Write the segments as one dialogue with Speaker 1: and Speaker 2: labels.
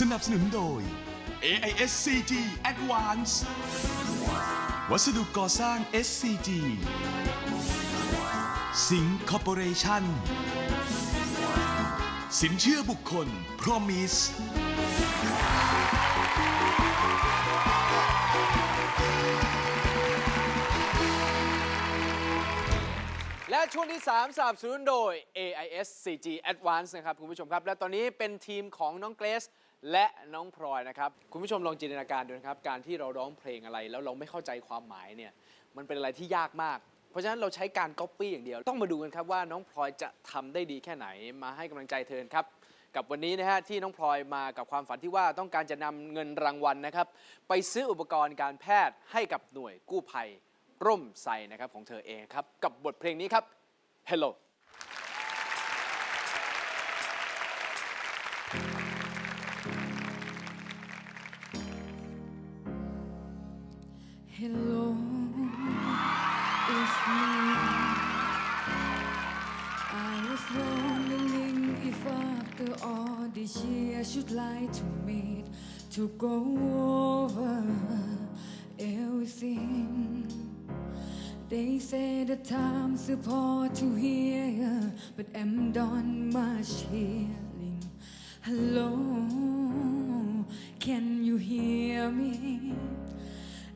Speaker 1: สนับสนุนโดย AIS CG Advance วัสดุก่อสร้าง SCG สิงคอร์ปอเรชั่นสินเชื่อบุคคล Promise
Speaker 2: และช่วงที่ 3 สนับสนุนโดย AIS 4G Advance นะครับ คุณผู้ชมครับ และตอนนี้เป็นทีมของน้องเกรซ และน้องพลอยนะครับ คุณผู้ชมลองจินตนาการดูนะครับ การที่เราร้องเพลงอะไรแล้วเราไม่เข้าใจความหมายเนี่ยมันเป็นอะไรที่ยากมาก เพราะฉะนั้นเราใช้การก๊อปปี้อย่างเดียว ต้องมาดูกันครับว่าน้องพลอยจะทำได้ดีแค่ไหนมาให้กำลังใจเธอครับ กับวันนี้นะฮะที่น้องพลอยมากับความฝันที่ว่าต้องการจะนำเงินรางวัลนะครับ ไปซื้ออุปกรณ์การแพทย์ให้กับหน่วยกู้ภัยร่มไทรนะครับของเธอเองครับกับบทเพลงนี้ครับ Hello
Speaker 3: I should like to meet to go over everything They say the time's apart to hear, but I'm done much healing. Hello, can you hear me?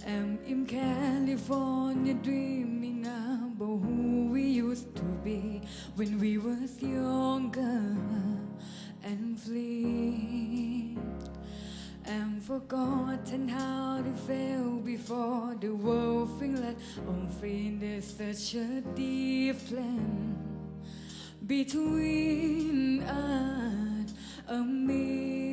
Speaker 3: I'm in California dreaming about who we used to be when we was younger free. There's such a difference between us, million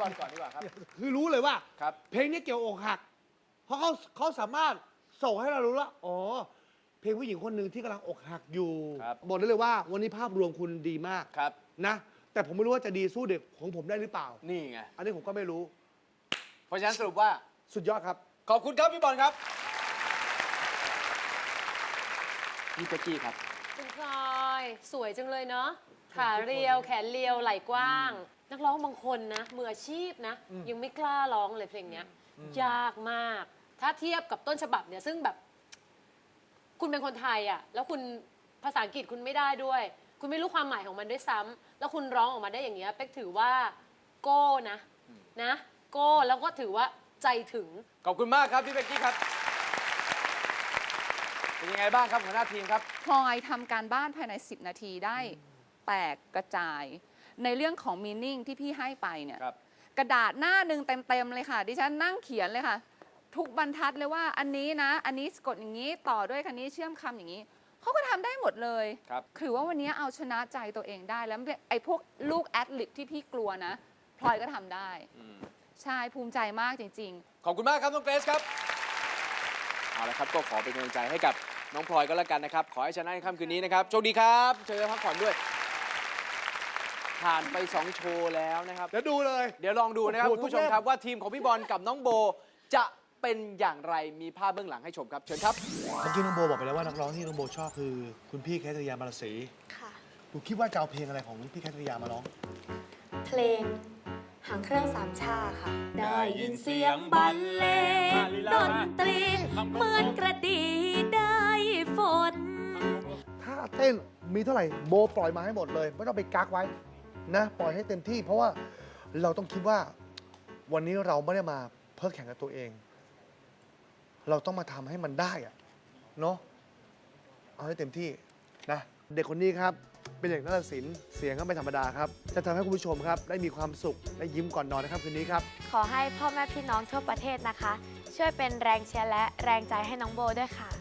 Speaker 2: บอลก่อนดีกว่าครับ
Speaker 4: คือรู้เลยว่า
Speaker 2: ครับ
Speaker 4: เพลงนี้เกี่ยวอกหัก เพราะเขาเขาสามารถส่งให้เรารู้ว่าอ๋อ เพลงผู้หญิงคนหนึ่งที่กำลังอกหักอยู่
Speaker 2: ครับ
Speaker 4: บอกได้เลยว่าวันนี้ภาพรวมคุณดีมาก
Speaker 2: ครับ
Speaker 4: นะ แต่ผมไม่รู้ว่าจะดีสู้เด็กของผมได้หรือเปล่า
Speaker 2: นี่ไง
Speaker 4: อันนี้ผมก็ไม่รู้
Speaker 2: เพราะฉะนั้นสรุปว่า
Speaker 4: สุดยอดครับ
Speaker 2: ขอบคุณครับพี่บอลครับพี่เป๊กกี้ครับ
Speaker 5: คุณพลอย สวยจังเลยเนาะขาเรียวแขนเรียวไหล่กว้าง นักร้องบางคนนะมืออาชีพนะ ยังไม่กล้าร้องเลยเพลงเนี้ย ยากมาก ถ้าเทียบกับต้นฉบับเนี่ย ซึ่งแบบ คุณเป็นคนไทยอะ แล้วคุณภาษาอังกฤษคุณไม่ได้ด้วย คุณไม่รู้ความหมายของมันด้วยซ้ำแล้วคุณร้องออกมาได้อย่างเงี้ยเป๊กถือว่า โก้นะ นะ โก้แล้วก็ถือว่าใจถึง
Speaker 2: ขอบคุณมากครับพี่เบกกี้ครับเป็นยังไงบ้างครับหัวหน้าทีมครับ
Speaker 6: พลอยทำการบ้านภายใน 10 นาทีได้แตกกระจาย ในเรื่องของมีนิ่งที่พี่ให้ไปเนี่ย
Speaker 2: ครับ
Speaker 6: กระดาษหน้าหนึ่งเต็มๆเลยค่ะดิฉันนั่งเขียนเลยค่ะ ทุกบรรทัดเลยว่าอันนี้นะ อันนี้สะกดอย่างนี้ต่อด้วยคันนี้เชื่อมคำอย่างนี้เขาก็ทำได้หมดเลย
Speaker 2: ครับ
Speaker 6: คือว่าวันนี้เอาชนะใจตัวเองได้แล้วไอ้พวกลูกแอดลิปที่พี่กลัวนะพลอยก็ทำได้ใช่ภูมิใจมากจริง ๆ
Speaker 2: ขอบคุณมากครับ น้องเกรซครับ เอาละครับ ก็ขอเป็นกำลังใจให้กับน้องพลอยก็แล้วกันนะครับ ขอให้ชนะในค่ำคืนนี้นะครับ โชคดีครับ เชิญพักผ่อนด้วย ผ่านไป 2 โชว์แล้วนะครับ
Speaker 4: เดี๋ยวดูเลย
Speaker 2: เดี๋ยวลองดูนะครับ
Speaker 4: โอ้โห
Speaker 2: คุณผู้ชม
Speaker 4: ทุกเล่ม
Speaker 2: ครับว่าทีมของพี่บอลกับน้องโบจะเป็นอย่างไรมีภาพเบื้องหลังให้ชมครับ เชิญครับ
Speaker 4: เมื่อกี้น้องโบบอกไปแล้วว่านักร้องที่น้องโบชอบคือคุณพี่แคทริยามาลศรี
Speaker 7: ค่ะ
Speaker 4: หนูคิดว่าจะเอาเพลงอะไรของพี่แคทริยามาร้อง
Speaker 7: เพลงหางเครื่องสามชาค่ะ
Speaker 3: ได้ยินเสียงบรรเลงดนตรีเหมือนกระดีได้ฝน
Speaker 4: ถ้าเต้นมีเท่าไหร่โบปล่อยมาให้หมดเลย ไม่ต้องไปกักไว้ นะปล่อยให้เต็มที่ เพราะว่าเราต้องคิดว่าวันนี้เราไม่ได้มาเพื่อแข่งกับตัวเอง เราต้องมาทำให้มันได้อะเนาะเอาให้เต็มที่นะเด็กคนนี้ครับเป็นเด็กนักศิลป์เสียงก็ไม่ธรรมดาครับจะทำให้คุณผู้ชมครับ ได้มีความสุขและยิ้มก่อนนอนนะครับคืนนี้ครับ
Speaker 7: ขอให้พ่อแม่พี่น้องทั่วประเทศนะคะ ช่วยเป็นแรงเชียร์และแรงใจให้น้องโบด้วยค่ะ
Speaker 3: หาก